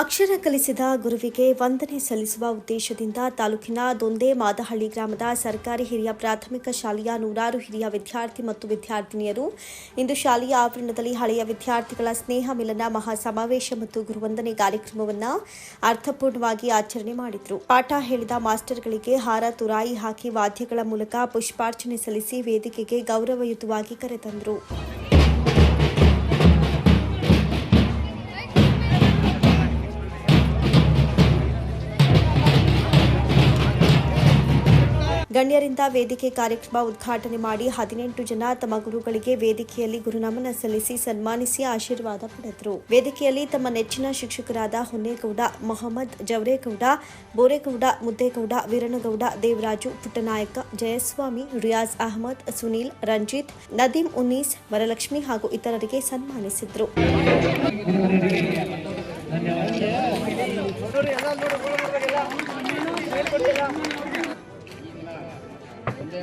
ಅಕ್ಷರ ಕಲಿಸಿದ ಗುರುವಿಗೆ ವಂದನೆ ಸಲ್ಲಿಸುವ ಉದ್ದೇಶದಿಂದ ತಾಲೂಕಿನ ದೊಂದೆ ಮಾದಹಳ್ಳಿ ಗ್ರಾಮದ ಸರ್ಕಾರಿ ಹಿರಿಯ ಪ್ರಾಥಮಿಕ ಶಾಲೆಯ ನೂರಾರು ಹಿರಿಯ ವಿದ್ಯಾರ್ಥಿ ಮತ್ತು ವಿದ್ಯಾರ್ಥಿನಿಯರು ಇಂದು ಶಾಲೆಯ ಆವರಣದಲ್ಲಿ ಹಳೆಯ ವಿದ್ಯಾರ್ಥಿಗಳ ಸ್ನೇಹ ಮಿಲನ ಮಹಾ ಸಮಾವೇಶ ಮತ್ತು ಗುರುವಂದನೆ ಕಾರ್ಯಕ್ರಮವನ್ನು ಅರ್ಥಪೂರ್ಣವಾಗಿ ಆಚರಣೆ ಮಾಡಿದರು. ಪಾಠ ಹೇಳಿದ ಮಾಸ್ಟರ್ಗಳಿಗೆ ಹಾರ ತುರಾಯಿ ಹಾಕಿ ವಾದ್ಯಗಳ ಮೂಲಕ ಪುಷ್ಪಾರ್ಚನೆ ಸಲ್ಲಿಸಿ ವೇದಿಕೆಗೆ ಗೌರವಯುತವಾಗಿ ಕರೆತಂದರು. ಗಣ್ಯರಿಂದ ವೇದಿಕೆ ಕಾರ್ಯಕ್ರಮ ಉದ್ಘಾಟನೆ ಮಾಡಿ ಹದಿನೆಂಟು ಜನ ತಮ್ಮ ಗುರುಗಳಿಗೆ ವೇದಿಕೆಯಲ್ಲಿ ಗುರುನಮನ ಸಲ್ಲಿಸಿ ಸನ್ಮಾನಿಸಿ ಆಶೀರ್ವಾದ ಪಡೆದರು. ವೇದಿಕೆಯಲ್ಲಿ ತಮ್ಮ ನೆಚ್ಚಿನ ಶಿಕ್ಷಕರಾದ ಹೊನ್ನೇಗೌಡ, ಮೊಹಮ್ಮದ್ ಜವರೇಗೌಡ, ಬೋರೇಗೌಡ, ಮುದ್ದೇಗೌಡ ವೀರಣಗೌಡ ದೇವರಾಜು, ಪುಟ್ಟನಾಯಕ, ಜಯಸ್ವಾಮಿ, ರಿಯಾಜ್ ಅಹಮದ್, ಸುನೀಲ್, ರಂಜಿತ್ ನದೀಮ್ ಉನ್ನೀಸ್, ವರಲಕ್ಷ್ಮಿ ಹಾಗೂ ಇತರರಿಗೆ ಸನ್ಮಾನಿಸಿದರು. ಎಬ್ಬರಿಸ್ಬೇಡ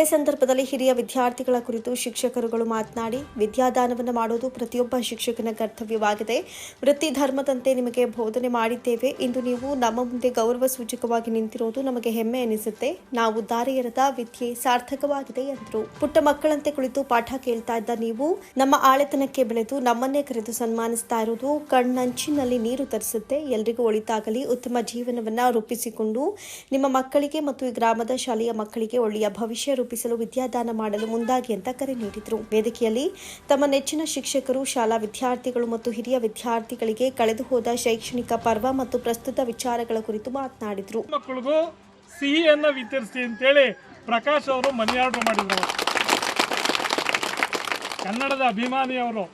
ಇದೇ ಸಂದರ್ಭದಲ್ಲಿ ಹಿರಿಯ ವಿದ್ಯಾರ್ಥಿಗಳ ಕುರಿತು ಶಿಕ್ಷಕರುಗಳು ಮಾತನಾಡಿ, ವಿದ್ಯಾದಾನವನ್ನು ಮಾಡುವುದು ಪ್ರತಿಯೊಬ್ಬ ಶಿಕ್ಷಕನ ಕರ್ತವ್ಯವಾಗಿದೆ. ವೃತ್ತಿ ಧರ್ಮದಂತೆ ನಿಮಗೆ ಬೋಧನೆ ಮಾಡಿದ್ದೇವೆ. ಇಂದು ನೀವು ನಮ್ಮ ಮುಂದೆ ಗೌರವ ಸೂಚಕವಾಗಿ ನಿಂತಿರೋದು ನಮಗೆ ಹೆಮ್ಮೆ ಎನಿಸುತ್ತೆ. ನಾವು ದಾರಿಯರದ ವಿದ್ಯೆ ಸಾರ್ಥಕವಾಗಿದೆ ಎಂದರು. ಪುಟ್ಟ ಮಕ್ಕಳಂತೆ ಕುಳಿತು ಪಾಠ ಕೇಳ್ತಾ ಇದ್ದ ನೀವು, ನಮ್ಮ ಆಳೆತನಕ್ಕೆ ಬೆಳೆದು ನಮ್ಮನ್ನೇ ಕರೆದು ಸನ್ಮಾನಿಸ್ತಾ ಇರೋದು ಕಣ್ಣಂಚಿನಲ್ಲಿ ನೀರು ತರಿಸುತ್ತೆ. ಎಲ್ರಿಗೂ ಒಳಿತಾಗಲಿ, ಉತ್ತಮ ಜೀವನವನ್ನ ರೂಪಿಸಿಕೊಂಡು ನಿಮ್ಮ ಮಕ್ಕಳಿಗೆ ಮತ್ತು ಈ ಗ್ರಾಮದ ಶಾಲೆಯ ಮಕ್ಕಳಿಗೆ ಒಳ್ಳೆಯ ಭವಿಷ್ಯ ರೂಪಿಸಲು ವಿದ್ಯಾದಾನ ಮಾಡಲು ಮುಂದಾಗಿ ಅಂತ ಕರೆ ನೀಡಿದರು. ವೇದಿಕೆಯಲ್ಲಿ ತಮ್ಮ ನೆಚ್ಚಿನ ಶಿಕ್ಷಕರು, ಶಾಲಾ ವಿದ್ಯಾರ್ಥಿಗಳು ಮತ್ತು ಹಿರಿಯ ವಿದ್ಯಾರ್ಥಿಗಳಿಗೆ ಕಳೆದು ಹೋದ ಶೈಕ್ಷಣಿಕ ಪರ್ವ ಮತ್ತು ಪ್ರಸ್ತುತ ವಿಚಾರಗಳ ಕುರಿತು ಮಾತನಾಡಿದರು. ಮಕ್ಕಳಿಗೂ ಸಿಹಿಯನ್ನು ವಿತರಿಸಿ ಅಂತೇಳಿ ಪ್ರಕಾಶ್ ಅವರು ಮನಿ ಆರ್ಡರ್ ಮಾಡಿದ್ರು. ಕನ್ನಡದ ಅಭಿಮಾನಿ ಅವರು,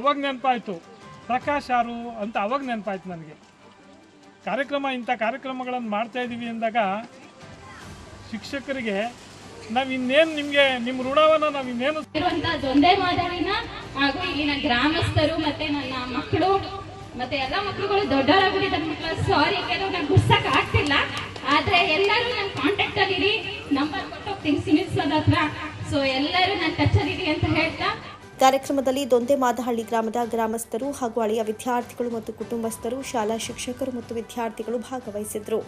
ಅವಾಗ ನೆನಪಾಯ್ತು. ಪ್ರಕಾಶ್ ಯಾರು ಅಂತ ಅವಾಗ ನೆನಪಾಯ್ತು ನನಗೆ. ಕಾರ್ಯಕ್ರಮ ಇಂಥ ಕಾರ್ಯಕ್ರಮಗಳನ್ನು ಮಾಡ್ತಾ ಇದ್ದೀವಿ ಅಂದಾಗ ಶಿಕ್ಷಕರಿಗೆ ನಾವು ಇನ್ನೇನು ನಿಮ್ಗೆ ನಿಮ್ಮ ಋಣವನ್ನ ನಾವ್ ಇನ್ನೇನು ಇರುವಂತಹ ದೊಂದೆ ಮಾದರಿನ ಹಾಗೂ ಇಲ್ಲಿನ ಗ್ರಾಮಸ್ಥರು ಮತ್ತೆ ನನ್ನ ಮಕ್ಕಳು ಮತ್ತೆ ಎಲ್ಲ ಮಕ್ಕಳುಗಳು ದೊಡ್ಡವರಾಗಿ ಮಕ್ಕಳು. ಸಾರಿ ಕೆಲವು ನಾನು ಗುರ್ಸಕ್ ಆಗ್ತಿಲ್ಲ. ಆದ್ರೆ ಎಲ್ಲರೂ ನನ್ನ ಕಾಂಟ್ಯಾಕ್ಟ್ ಅಲ್ಲಿ ಇರಿ. ನಂಬರ್ ಕೊಟ್ಟೋಗ್ತೀನಿ ಸಿನಿಲ್ ಸರ್ ಹತ್ರ. ಸೊ ಎಲ್ಲರೂ ನನ್ನ ಟಚ್ ಅಲ್ಲಿ ಇರಿ ಅಂತ ಹೇಳ್ತಾ. ಕಾರ್ಯಕ್ರಮದಲ್ಲಿ ದೊಂದೆ ಮಾದಹಳ್ಳಿ ಗ್ರಾಮದ ಗ್ರಾಮಸ್ಥರು ಹಾಗೂ ಹಳೆಯ ವಿದ್ಯಾರ್ಥಿಗಳು ಮತ್ತು ಕುಟುಂಬಸ್ಥರು ಶಾಲಾ ಶಿಕ್ಷಕರು ಮತ್ತು ವಿದ್ಯಾರ್ಥಿಗಳು ಭಾಗವಹಿಸಿದ್ರು.